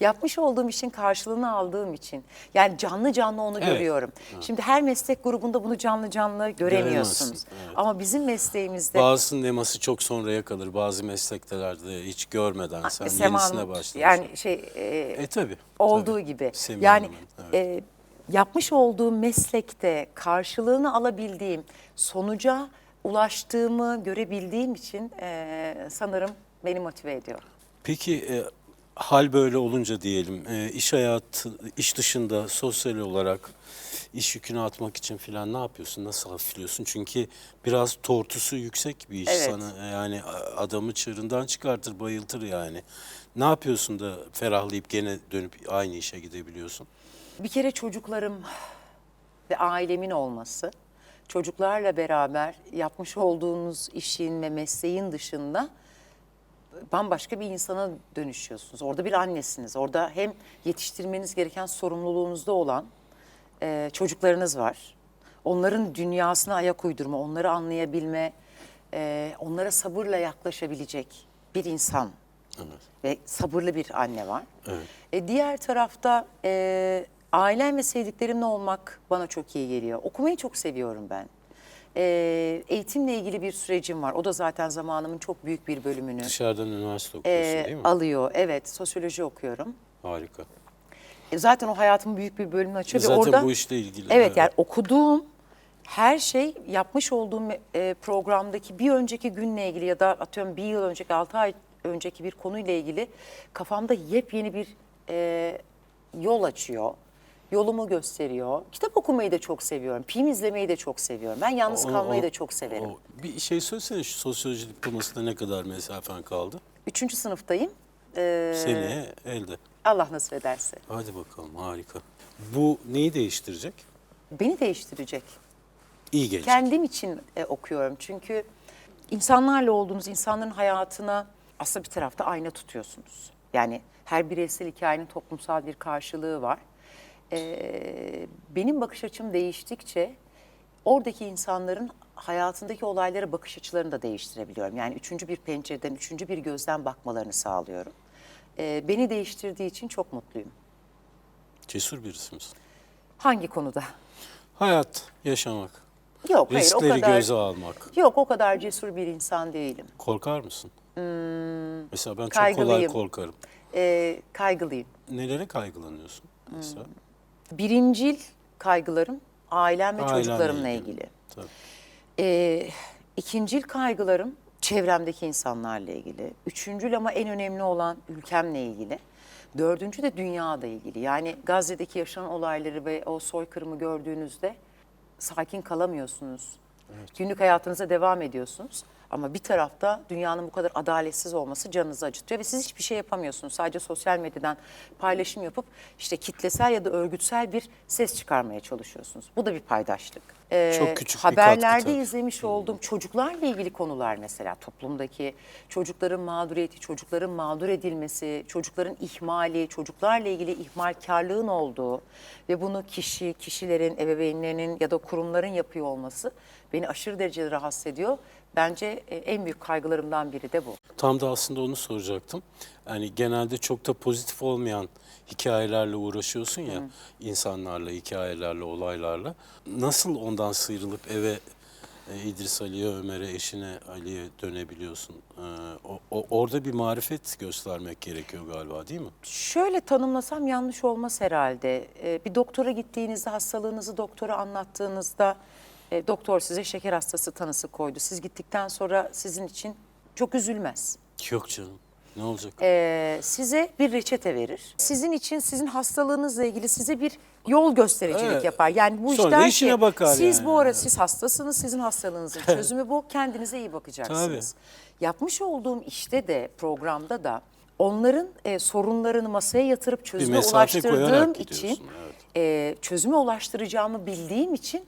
Yapmış olduğum işin karşılığını aldığım için. Yani canlı canlı onu Evet. görüyorum. Şimdi her meslek grubunda bunu canlı canlı göremiyorsunuz. Göremezsin, evet. Ama bizim mesleğimizde Bazısının eması çok sonraya kalır. Bazı mesleklerde hiç görmeden sen yenisine başlarsın. yani şey e, e tabii. olduğu tabii. gibi. Semih yani Hanım'ın, evet. e, yapmış olduğum meslekte karşılığını alabildiğim, sonuca ulaştığımı görebildiğim için e, sanırım beni motive ediyor. Peki e, hal böyle olunca diyelim e, iş hayatı, iş dışında sosyal olarak iş yükünü atmak için filan ne yapıyorsun? Nasıl hafifliyorsun? Çünkü biraz tortusu yüksek bir iş Evet. sana. Yani adamı çığırından çıkartır, bayıltır yani. Ne yapıyorsun da ferahlayıp gene dönüp aynı işe gidebiliyorsun? Bir kere çocuklarım ve ailemin olması, çocuklarla beraber yapmış olduğunuz işin ve mesleğin dışında bambaşka bir insana dönüşüyorsunuz. Orada bir annesiniz. Orada hem yetiştirmeniz gereken sorumluluğunuzda olan e, çocuklarınız var. Onların dünyasına ayak uydurma, onları anlayabilme, e, onlara sabırla yaklaşabilecek bir insan ve sabırlı bir anne var. Evet. E, diğer tarafta e, ailem ve sevdiklerimle olmak bana çok iyi geliyor. Okumayı çok seviyorum ben. E, eğitimle ilgili bir sürecim var. O da zaten zamanımın çok büyük bir bölümünü Dışarıdan üniversite okuyorsun e, değil mi? alıyor. Evet, sosyoloji okuyorum. Harika. E, zaten o hayatımın büyük bir bölümünü açıyor. ve Zaten orada, bu işle ilgili. Evet, yani okuduğum her şey yapmış olduğum e, programdaki bir önceki günle ilgili ya da atıyorum bir yıl önceki, altı ay önceki bir konuyla ilgili kafamda yepyeni bir e, yol açıyor. Yolumu gösteriyor. Kitap okumayı da çok seviyorum. Film izlemeyi de çok seviyorum. Ben yalnız O- kalmayı o- da çok severim. o- bir şey söylesene şu sosyoloji diplomasında ne kadar mesafen kaldı? Üçüncü sınıftayım. E, Seneye elde. Allah nasip ederse. Hadi bakalım harika. Bu neyi değiştirecek? Beni değiştirecek. İyi gelecek. Kendim için e, okuyorum çünkü insanlarla olduğunuz insanların hayatına aslında bir tarafta ayna tutuyorsunuz. Yani her bireysel hikayenin toplumsal bir karşılığı var. Ee, benim bakış açım değiştikçe oradaki insanların hayatındaki olaylara bakış açılarını da değiştirebiliyorum. Yani üçüncü bir pencereden, üçüncü bir gözden bakmalarını sağlıyorum. Ee, beni değiştirdiği için çok mutluyum. Cesur birisi misin? Hangi konuda? Hayat, yaşamak, Yok hayır o riskleri kadar. göze almak. Yok o kadar cesur bir insan değilim. Korkar mısın? Mesela ben çok kolay Hmm, korkarım. Ee, kaygılıyım. Nelere kaygılanıyorsun mesela? Birincil kaygılarım ailem ve Ailenle çocuklarımla ilgili. ilgili. Tabii. Ee, ikincil kaygılarım çevremdeki insanlarla ilgili. Üçüncül ama en önemli olan ülkemle ilgili. Dördüncü de dünyada ilgili. Yani Gazze'deki yaşanan olayları ve o soykırımı gördüğünüzde sakin kalamıyorsunuz. Günlük hayatınıza devam ediyorsunuz. Ama bir tarafta dünyanın bu kadar adaletsiz olması canınızı acıtıyor ve siz hiçbir şey yapamıyorsunuz. Sadece sosyal medyadan paylaşım yapıp işte kitlesel ya da örgütsel bir ses çıkarmaya çalışıyorsunuz. Bu da bir paydaşlık. Ee, Çok küçük bir Haberlerde katkı tabii. izlemiş olduğum çocuklarla ilgili konular mesela toplumdaki çocukların mağduriyeti, çocukların mağdur edilmesi, çocukların ihmali, çocuklarla ilgili ihmalkarlığın olduğu ve bunu kişi, kişilerin, ebeveynlerinin ya da kurumların yapıyor olması beni aşırı derecede rahatsız ediyor. Bence e, en büyük kaygılarımdan biri de bu. Tam da aslında onu soracaktım. Yani genelde çok da pozitif olmayan hikayelerle uğraşıyorsun ya, insanlarla, hikayelerle, olaylarla. Nasıl ondan sıyrılıp eve e, İdris Ali'ye, Ömer'e, eşine Ali'ye dönebiliyorsun? Ee, o, o- orada bir marifet göstermek gerekiyor galiba değil mi? Şöyle tanımlasam yanlış olmaz herhalde. Ee, bir doktora gittiğinizde hastalığınızı doktora anlattığınızda e, doktor size şeker hastası tanısı koydu. Siz gittikten sonra sizin için çok üzülmez. Yok canım. Ne olacak? Ee, size bir reçete verir. Sizin için sizin hastalığınızla ilgili size bir yol göstericilik Evet. yapar. Yani bu Sonra da der işine bakar siz yani. bu ara siz hastasınız, sizin hastalığınızın çözümü bu. Kendinize iyi bakacaksınız. Yapmış olduğum işte de programda da onların e, sorunlarını masaya yatırıp çözüme mesafe koyarak ulaştırdığım gidiyorsun, için evet. E, çözüme ulaştıracağımı bildiğim için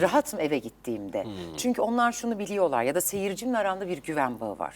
rahatım eve gittiğimde. Çünkü onlar şunu biliyorlar ya da seyircimle aramda bir güven bağı var.